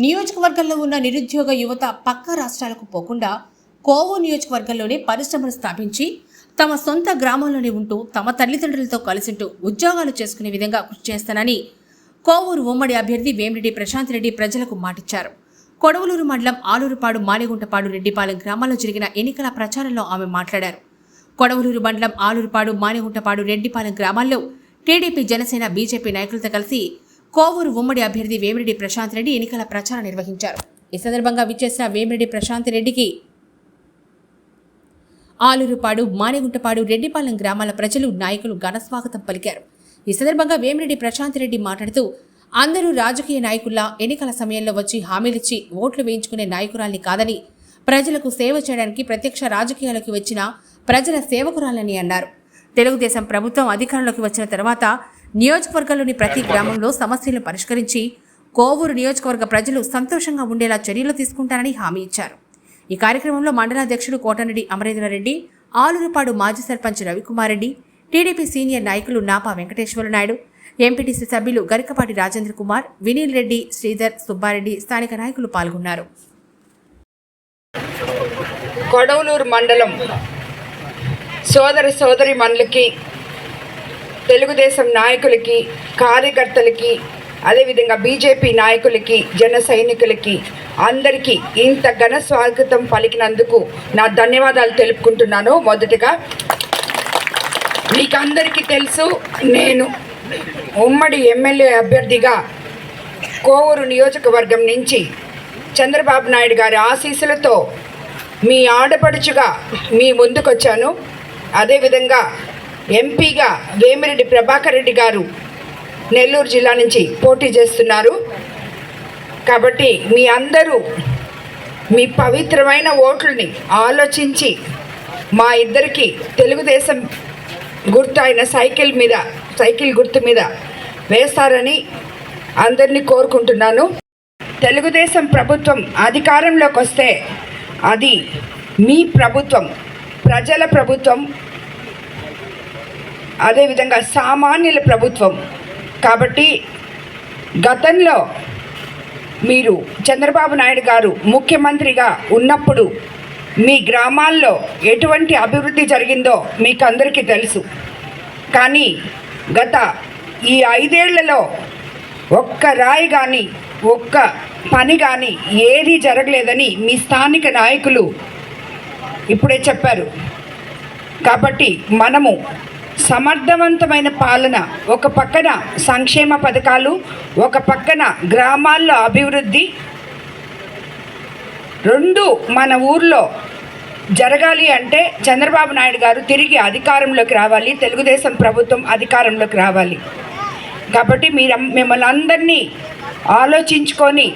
నియోజకవర్గంలో ఉన్న నిరుద్యోగ యువత పక్క రాష్ట్రాలకు పోకుండా కోవో నియోజకవర్గంలోనే పరిశ్రమలు స్థాపించి తమ సొంత గ్రామంలోనే ఉంటూ తమ తల్లిదండ్రులతో కలిసింటూ ఉద్యోగాలు చేసుకునే విధంగా కృషి చేస్తానని కోవూరు ఉమ్మడి అభ్యర్థి వేమిరెడ్డి ప్రశాంత్ రెడ్డి ప్రజలకు మాటిచ్చారు. కొడవలూరు మండలం ఆలూరుపాడు మాణిగుంటపాడు రెడ్డిపాలెం గ్రామాల్లో జరిగిన ఎన్నికల ప్రచారంలో ఆమె మాట్లాడారు. కొడవలూరు మండలం ఆలూరుపాడు మాణిగుంటపాడు రెడ్డిపాలెం గ్రామాల్లో టీడీపీ జనసేన బీజేపీ నాయకులతో కలిసి కోవూరు ఉమ్మడి అభ్యర్థి వేమిరెడ్డి ప్రశాంత్ రెడ్డి ఎన్నికల ప్రచారం నిర్వహించారు. ఈ సందర్భంగా విచ్చేసిన వేమిరెడ్డి ప్రశాంత్ రెడ్డికి ఆలూరుపాడు మానేగుంటపాడు రెడ్డిపాలెం గ్రామాల ప్రజలు నాయకులు ఘనస్వాగతం పలికారు. ఈ సందర్భంగా వేమిరెడ్డి ప్రశాంత్ రెడ్డి మాట్లాడుతూ అందరూ రాజకీయ నాయకుల్లా ఎన్నికల సమయంలో వచ్చి హామీలిచ్చి ఓట్లు వేయించుకునే నాయకురాల్ని కాదని ప్రజలకు సేవ చేయడానికి ప్రత్యక్ష రాజకీయాలకు వచ్చిన ప్రజల సేవకురాలని అన్నారు. తెలుగుదేశం ప్రభుత్వం అధికారంలోకి వచ్చిన తర్వాత నియోజకవర్గంలోని ప్రతి గ్రామంలో సమస్యలను పరిష్కరించి కోవూరు నియోజకవర్గ ప్రజలు సంతోషంగా ఉండేలా చర్యలు తీసుకుంటారని హామీ ఇచ్చారు. ఈ కార్యక్రమంలో మండలాధ్యక్షుడు కోటరెడ్డి అమరేంద్రరెడ్డి ఆలూరుపాడు మాజీ సర్పంచ్ రవికుమార్ రెడ్డి టీడీపీ సీనియర్ నాయకులు నాపా వెంకటేశ్వర నాయుడు ఎంపీటీసీ సభ్యులు గరికపాటి రాజేంద్ర కుమార్ వినీల్ రెడ్డి శ్రీధర్ సుబ్బారెడ్డి స్థానిక నాయకులు పాల్గొన్నారు. కొడవలూరు మండలం సోదర సోదరి మనులకి తెలుగుదేశం నాయకులకి కార్యకర్తలకి అదేవిధంగా బీజేపీ నాయకులకి జన సైనికులకి అందరికీ ఇంత ఘన స్వాగతం పలికినందుకు నా ధన్యవాదాలు తెలుపుకుంటున్నాను. మొదటగా మీకు అందరికీ తెలుసు నేను ఉమ్మడి ఎమ్మెల్యే అభ్యర్థిగా కోవూరు నియోజకవర్గం నుంచి చంద్రబాబు నాయుడు గారి ఆశీస్సులతో మీ ఆడపడుచుగా మీ ముందుకొచ్చాను. అదేవిధంగా ఎంపీగా వేమిరెడ్డి ప్రభాకర్ రెడ్డి గారు నెల్లూరు జిల్లా నుంచి పోటీ చేస్తున్నారు. కాబట్టి మీ అందరూ మీ పవిత్రమైన ఓట్లని ఆలోచించి మా ఇద్దరికి తెలుగుదేశం గుర్తు అయిన సైకిల్ మీద సైకిల్ గుర్తు మీద వేస్తారని అందరినీ కోరుకుంటున్నాను. తెలుగుదేశం ప్రభుత్వం అధికారంలోకి వస్తే అది మీ ప్రభుత్వం ప్రజల ప్రభుత్వం అదేవిధంగా సామాన్యుల ప్రభుత్వం. కాబట్టి గతంలో మీరు చంద్రబాబు నాయుడు గారు ముఖ్యమంత్రిగా ఉన్నప్పుడు మీ గ్రామాల్లో ఎటువంటి అభివృద్ధి జరిగిందో మీకు అందరికీ తెలుసు. కానీ గత ఈ ఐదేళ్ళలో ఒక్క రాయి కానీ ఒక్క పని కానీ ఏది జరగలేదని మీ స్థానిక నాయకులు ఇప్పుడే చెప్పారు. కాబట్టి మనము సమర్థవంతమైన పాలన ఒక పక్కన సంక్షేమ పథకాలు ఒక పక్కన గ్రామాల్లో అభివృద్ధి. రెండు మన ఊర్లో జరగాలి అంటే చంద్రబాబు నాయుడు గారు తిరిగి అధికారంలోకి రావాలి తెలుగుదేశం ప్రభుత్వం అధికారంలోకి రావాలి. కాబట్టి మీరు మిమ్మల్ని అందరినీ ఆలోచించుకొని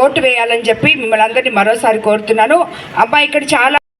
ఓటు వేయాలని చెప్పి మిమ్మల్ని అందరినీ మరోసారి కోరుతున్నాను. అమ్మా ఇక్కడ చాలా